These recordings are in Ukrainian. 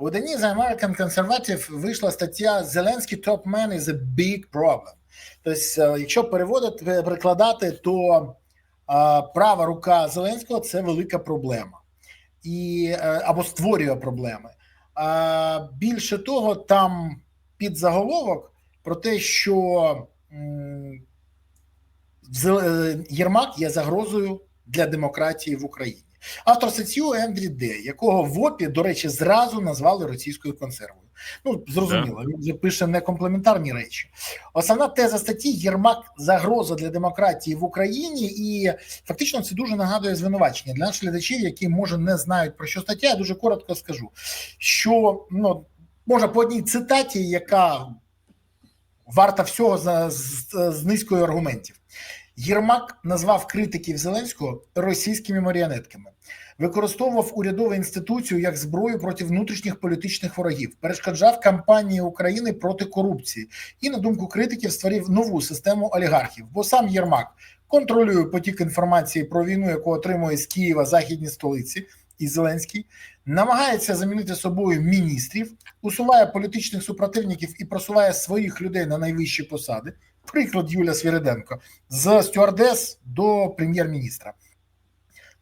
У The American Conservative вийшла стаття Зеленський man is a big problem. Тобто, е, якщо переводити, перекладати, то е, права рука Зеленського це велика проблема, і е, або створює проблеми. Більше того, там під заголовок про те, що е, Єрмак є загрозою для демократії в Україні. Автор статтю Ендрі Де, якого в ОПІ, до речі, зразу назвали російською консервою. Ну, зрозуміло, він же пише не комплементарні речі. Основна теза статті Єрмак загроза для демократії в Україні, і фактично це дуже нагадує звинувачення для наших глядачів, які може не знають про що стаття. Я дуже коротко скажу, що ну можна по одній цитаті, яка варта всього за з, з низкою аргументів. Єрмак назвав критиків Зеленського російськими маріонетками, використовував урядову інституцію як зброю проти внутрішніх політичних ворогів, перешкоджав кампанії України проти корупції і, на думку критиків, створив нову систему олігархів. Бо сам Єрмак контролює потік інформації про війну, яку отримує з Києва західні столиці, і Зеленський намагається замінити собою міністрів, усуває політичних супротивників і просуває своїх людей на найвищі посади. Приклад Юля Свіриденко з стюардес до прем'єр-міністра.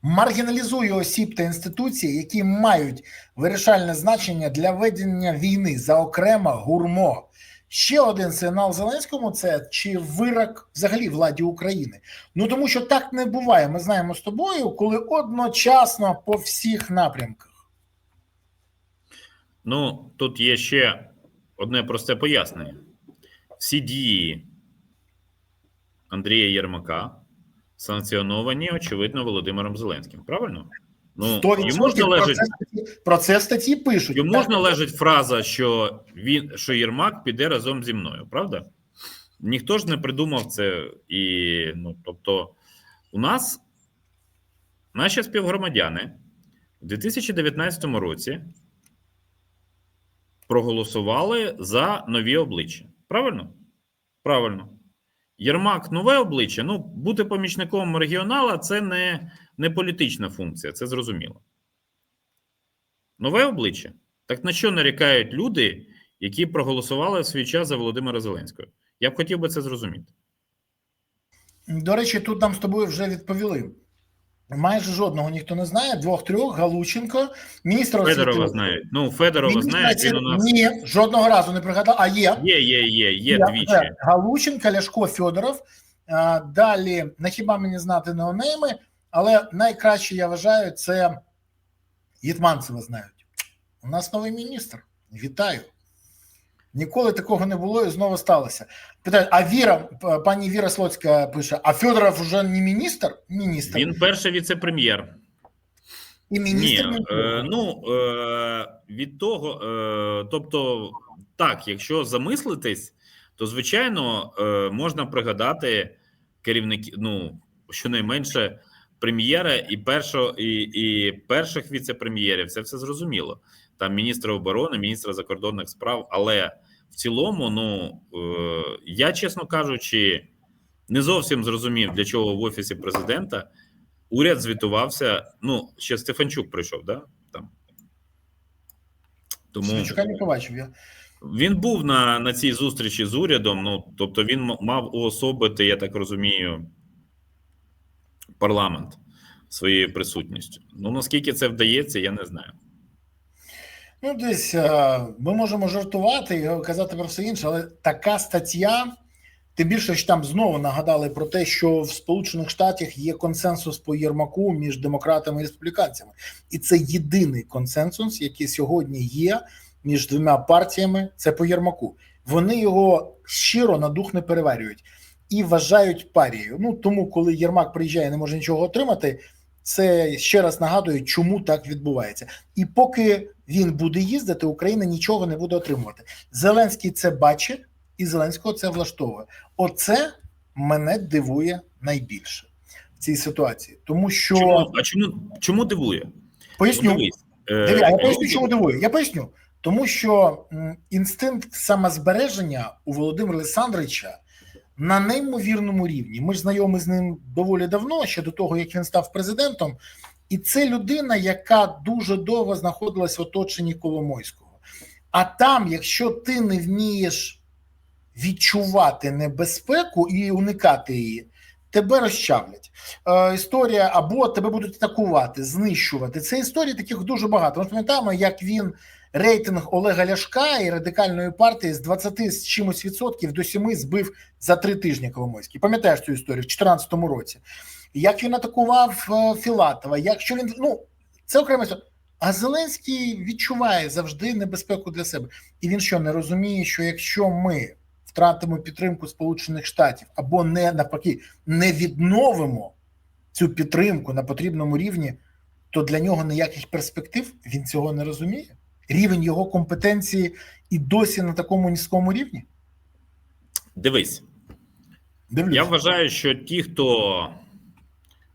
Маргіналізує осіб та інституції, які мають вирішальне значення для ведення війни за окремо гурмо. Ще один сигнал Зеленському це чи вирок взагалі владі України. Ну тому що так не буває. Ми знаємо з тобою, коли одночасно по всіх напрямках. Ну, тут є ще одне просте пояснення. Всі дії Андрія Єрмака санкціоновані, очевидно, Володимиром Зеленським. Правильно? Ну, йому ж належить, про це статті пишуть. йому Так. ж належить фраза, що він що Єрмак піде разом зі мною, правда? Ніхто ж не придумав це. І, ну, тобто, у нас наші співгромадяни у 2019 році проголосували за нові обличчя. Правильно? Правильно. Єрмак нове обличчя. Ну, бути помічником регіонала це не, не політична функція, це зрозуміло. Нове обличчя. Так на що нарікають люди, які проголосували в свій час за Володимира Зеленського? Я б хотів би це зрозуміти. До речі, тут нам з тобою вже відповіли. Майже жодного ніхто не знає. Двох-трьох Галученко, міністр Федорова освіти. знають. Ну, Федорова знають, він у нас Ні, жодного разу не пригадав. А є. є, є, є, є Є, двічі. Галученко, Ляшко, Федоров. Далі, не хіба мені знати неонейми, але найкраще я вважаю, це Єтманцева знають. У нас новий міністр. Вітаю. Ніколи такого не було і знову сталося. Питають, а Віра, пані Віра Слоцька пише: а Федоров вже не міністр? Міністр. Він перший віце-прем'єр. І Ні, міністр. е, ну е, від того, е, тобто, так, якщо замислитись, то звичайно е, можна пригадати керівників, ну щонайменше прем'єра і першого і, і перших віце-прем'єрів. Це все зрозуміло. Там міністра оборони, міністра закордонних справ. Але в цілому, ну е, я чесно кажучи, не зовсім зрозумів, для чого в офісі президента уряд звітувався. Ну, ще Стефанчук прийшов, да? Там. Тому Шевчука не побачив я. він був на, на цій зустрічі з урядом. Ну, тобто, він мав уособити, я так розумію, парламент своєю присутністю. Ну, наскільки це вдається, я не знаю. Ну, десь е, ми можемо жартувати і казати про все інше, але така стаття, тим більше, що там знову нагадали про те, що в Сполучених Штатах є консенсус по Єрмаку між демократами і республіканцями, і це єдиний консенсус, який сьогодні є між двома партіями. Це по Єрмаку. Вони його щиро на дух не переварюють і вважають парією. Ну тому, коли Єрмак приїжджає, не може нічого отримати. Це ще раз нагадує, чому так відбувається. І поки він буде їздити, Україна нічого не буде отримувати. Зеленський це бачить, і Зеленського це влаштовує. Оце мене дивує найбільше в цій ситуації, тому що Чому, а чому, чому дивує? поясню. Ну, е, Диві, я поясню, чому дивує. Я поясню. Тому що інстинкт самозбереження у Володимира Олександровича на неймовірному рівні. Ми ж знайомі з ним доволі давно, ще до того, як він став президентом. І це людина, яка дуже довго знаходилась в оточенні Коломойського. А там, якщо ти не вмієш відчувати небезпеку і уникати її, тебе розчавлять. Е, історія або тебе будуть атакувати, знищувати. Це історії таких дуже багато. Ми пам'ятаємо, як він рейтинг Олега Ляшка і радикальної партії з 20 з чимось відсотків до 7 збив за три тижні Коломойський. Пам'ятаєш цю історію в 2014 році? Як він атакував е, Філатова, якщо він ну це історія. А Зеленський відчуває завжди небезпеку для себе, і він що не розуміє, що якщо ми втратимо підтримку Сполучених Штатів або не навпаки не відновимо цю підтримку на потрібному рівні, то для нього ніяких перспектив він цього не розуміє. Рівень його компетенції і досі на такому низькому рівні. Дивись, Дивлюсь. я вважаю, що ті, хто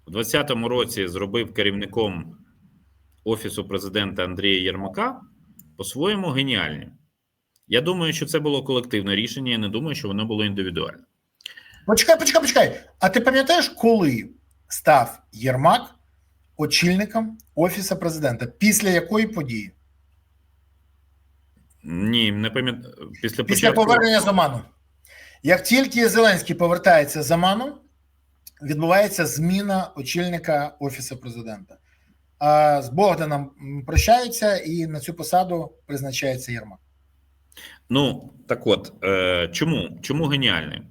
у 2020 році зробив керівником офісу президента Андрія Єрмака, по-своєму геніальні. Я думаю, що це було колективне рішення. Я не думаю, що воно було індивідуальне. Почекай, почекай, почекай. А ти пам'ятаєш, коли став Єрмак очільником офісу президента? Після якої події? Ні, не пам'ятаю. Після, Після початку повернення з Оману. Як тільки Зеленський повертається з Оману, відбувається зміна очільника офісу президента. А з Богданом прощаються, і на цю посаду призначається Єрмак. Ну, так от, е, чому? Чому геніальний?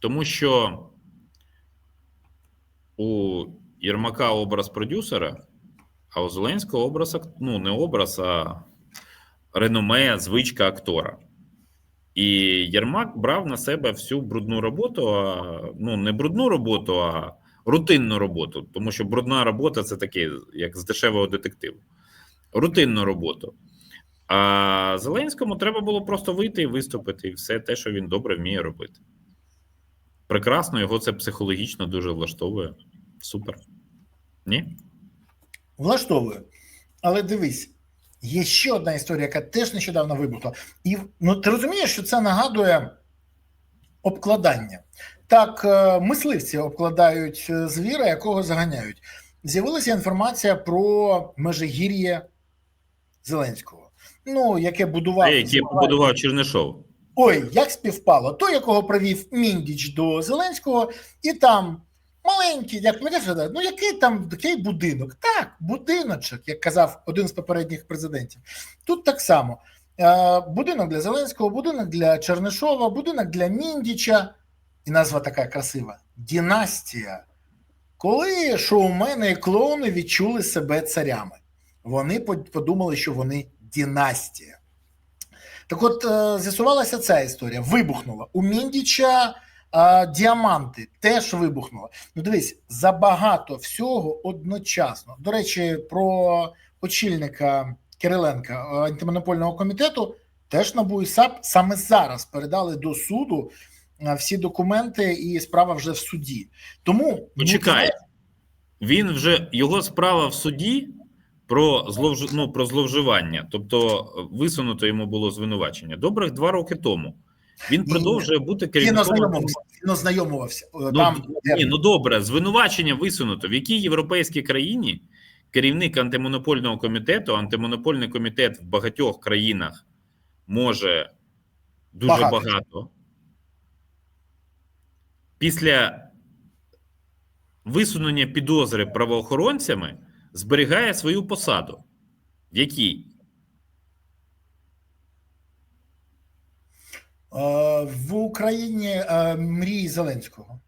Тому що у Єрмака образ продюсера, а у Зеленського образ ну, не образ, а реноме, звичка актора. І Єрмак брав на себе всю брудну роботу, а, ну не брудну роботу, а рутинну роботу. Тому що брудна робота це таке, як з дешевого детективу. Рутинну роботу. А Зеленському треба було просто вийти і виступити, і все те, що він добре вміє робити. Прекрасно, його це психологічно дуже влаштовує. Супер. Ні? Влаштовує. Але дивись, є ще одна історія, яка теж нещодавно вибухла. І ну, ти розумієш, що це нагадує обкладання. Так, е, мисливці обкладають е, звіра, якого заганяють. З'явилася інформація про межигір'я Зеленського, ну, яке будував. Яке побудував Чернишов. Ой, як співпало, той, якого привів Міндіч до Зеленського, і там маленький, як пам'ятаєш, ну який там такий будинок? Так, будиночок, як казав один з попередніх президентів. Тут так само. Е, будинок для Зеленського, будинок для Чернишова, будинок для Міндіча. І назва така красива: Дінастія. Коли шоумени і клоуни відчули себе царями, вони подумали, що вони дінастія. Так от е, з'ясувалася ця історія. Вибухнула. У Міндіча е, діаманти теж вибухнуло. Ну, дивись, забагато всього одночасно. До речі, про очільника Кириленка е, антимонопольного комітету теж НАБУ і САП саме зараз передали до суду е, всі документи, і справа вже в суді. Тому ну, Почекай. Він вже його справа в суді про зловж... ну, про зловживання, тобто висунуто йому було звинувачення добрих два роки тому. Він Ні, продовжує бути Він керівником. ознайомився. Він ознайомився. Е, Ну, Там ні, ну добре, звинувачення висунуто. В якій європейській країні керівник антимонопольного комітету, антимонопольний комітет в багатьох країнах може дуже Багато. багато. Після висунення підозри правоохоронцями зберігає свою посаду. В якій? В Україні е, мрії Зеленського.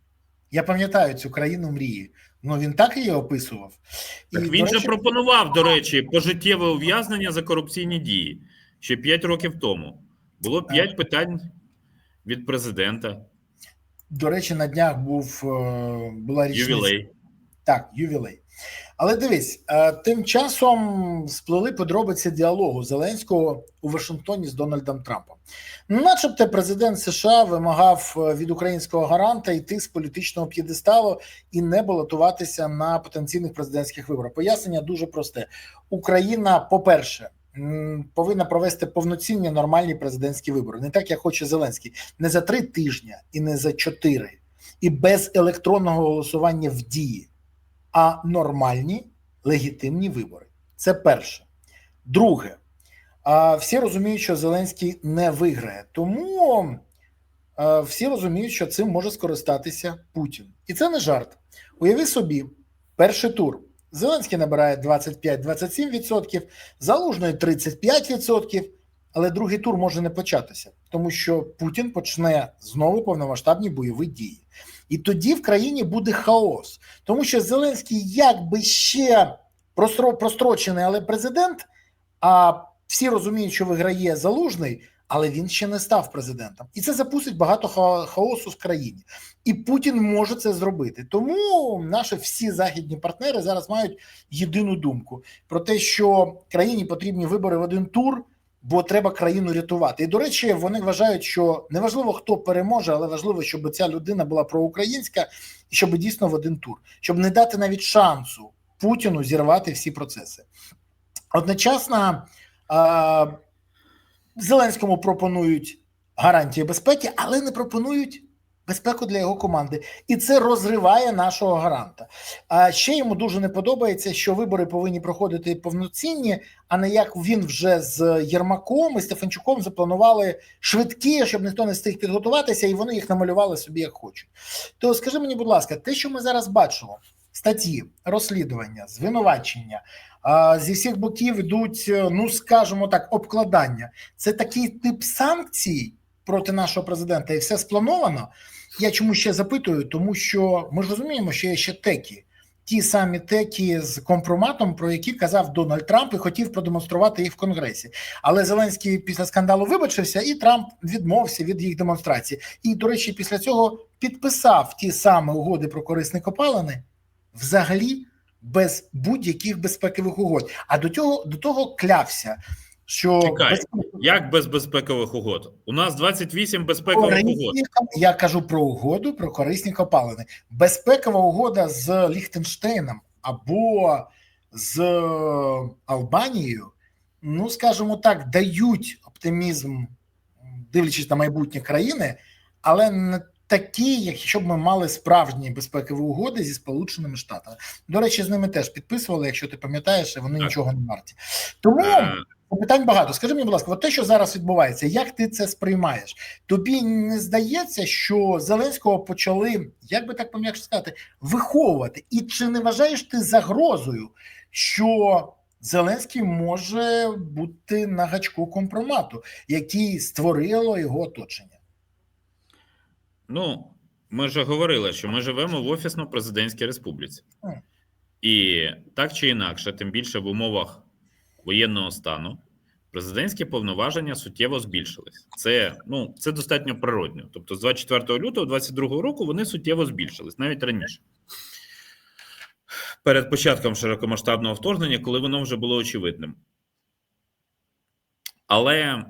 Я пам'ятаю цю країну мрії. Ну він так її описував. Так І, він до же пропонував, до речі, пожиттєве ув'язнення за корупційні дії ще 5 років тому. Було 5 питань від президента. до речі, на днях був е, була річниця. Ювілей. Так, ювілей. Але дивись, е, тим часом сплели подробиці діалогу Зеленського у Вашингтоні з Дональдом Трампом. Начебто, президент США вимагав е, від українського гаранта йти з політичного п'єдесталу і не балотуватися на потенційних президентських виборах. Пояснення дуже просте: Україна, по-перше, повинна провести повноцінні нормальні президентські вибори, не так як хоче Зеленський, не за три тижні і не за чотири, і без електронного голосування в дії а нормальні легітимні вибори. Це перше. Друге, всі розуміють, що Зеленський не виграє. Тому всі розуміють, що цим може скористатися Путін. І це не жарт. Уяви собі, перший тур. Зеленський набирає 25-27%, Залужний 35%, але другий тур може не початися, тому що Путін почне знову повномасштабні бойові дії. І тоді в країні буде хаос, тому що Зеленський якби ще прострочений, але президент, а всі розуміють, що виграє Залужний, але він ще не став президентом. І це запустить багато ха- хаосу в країні. І Путін може це зробити. Тому наші всі західні партнери зараз мають єдину думку про те, що країні потрібні вибори в один тур, бо треба країну рятувати. І до речі, вони вважають, що неважливо хто переможе, але важливо, щоб ця людина була проукраїнська і щоб дійсно в один тур, щоб не дати навіть шансу Путіну зірвати всі процеси. Одночасно Зеленському пропонують гарантії безпеки, але не пропонують безпеку для його команди, і це розриває нашого гаранта. А ще йому дуже не подобається, що вибори повинні проходити повноцінні, а не як він вже з Єрмаком і Стефанчуком запланували швидкі, щоб ніхто не встиг підготуватися, і вони їх намалювали собі як хочуть. То скажи мені, будь ласка, те, що ми зараз бачимо, статті, розслідування, звинувачення. Зі всіх боків йдуть, ну скажімо так, обкладання. Це такий тип санкцій проти нашого президента, і все сплановано. Я чому ще запитую, тому що ми ж розуміємо, що є ще текі, ті самі текі з компроматом, про які казав Дональд Трамп і хотів продемонструвати їх в Конгресі. Але Зеленський після скандалу вибачився, і Трамп відмовився від їх демонстрації. І, до речі, після цього підписав ті самі угоди про корисні копалини взагалі без будь-яких безпекових угод. А до цього до того клявся, що Чекай, Як без безпекових угод? У нас 28 безпекових угод. корисні ко- я кажу про угоду про корисні копалини. Безпекова угода з Ліхтенштейном або з Албанією, ну скажімо так, дають оптимізм, дивлячись на майбутнє країни, але не такі, якщо б ми мали справжні безпекові угоди зі Сполученими Штатами. До речі, з ними теж підписували, якщо ти пам'ятаєш, вони Так. нічого не варті. Тому. Питань багато. Скажи мені, будь ласка, от те, що зараз відбувається, як ти це сприймаєш? Тобі не здається, що Зеленського почали, як би так пом'якше сказати, виховувати? І чи не вважаєш ти загрозою, що Зеленський може бути на гачку компромату, який створило його оточення? Ну, ми вже говорили, що ми живемо в офісно-президентській республіці. Мгм. І так чи інакше, тим більше в умовах воєнного стану, президентські повноваження суттєво збільшились. Це, ну, це достатньо природньо. Тобто, з 24 лютого 2022 року вони суттєво збільшились, навіть раніше. Перед початком широкомасштабного вторгнення, коли воно вже було очевидним. Але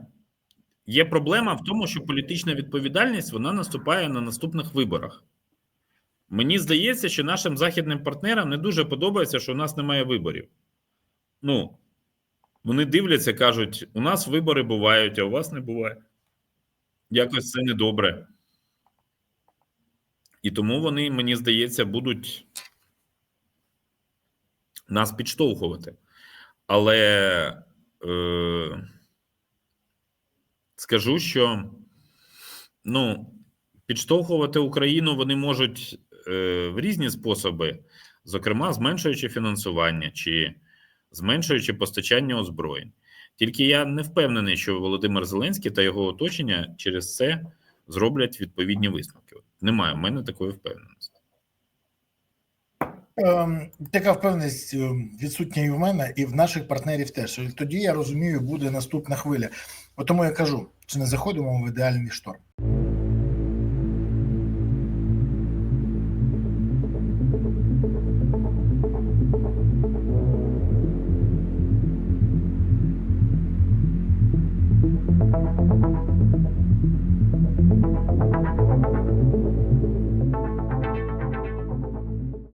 є проблема в тому, що політична відповідальність вона наступає на наступних виборах. Мені здається, що нашим західним партнерам не дуже подобається, що у нас немає виборів. Ну, вони дивляться, кажуть: у нас вибори бувають, а у вас не буває. Якось це недобре. І тому вони, мені здається, будуть нас підштовхувати. Але е, скажу, що ну, підштовхувати Україну вони можуть е, в різні способи, зокрема, зменшуючи фінансування чи зменшуючи постачання озброєнь. Тільки я не впевнений, що Володимир Зеленський та його оточення через це зроблять відповідні висновки. Немає в мене такої впевненості. Ем, така впевненість ем, відсутня і в мене, і в наших партнерів теж. Тоді я розумію, буде наступна хвиля. Тому я кажу, чи не заходимо в ідеальний шторм.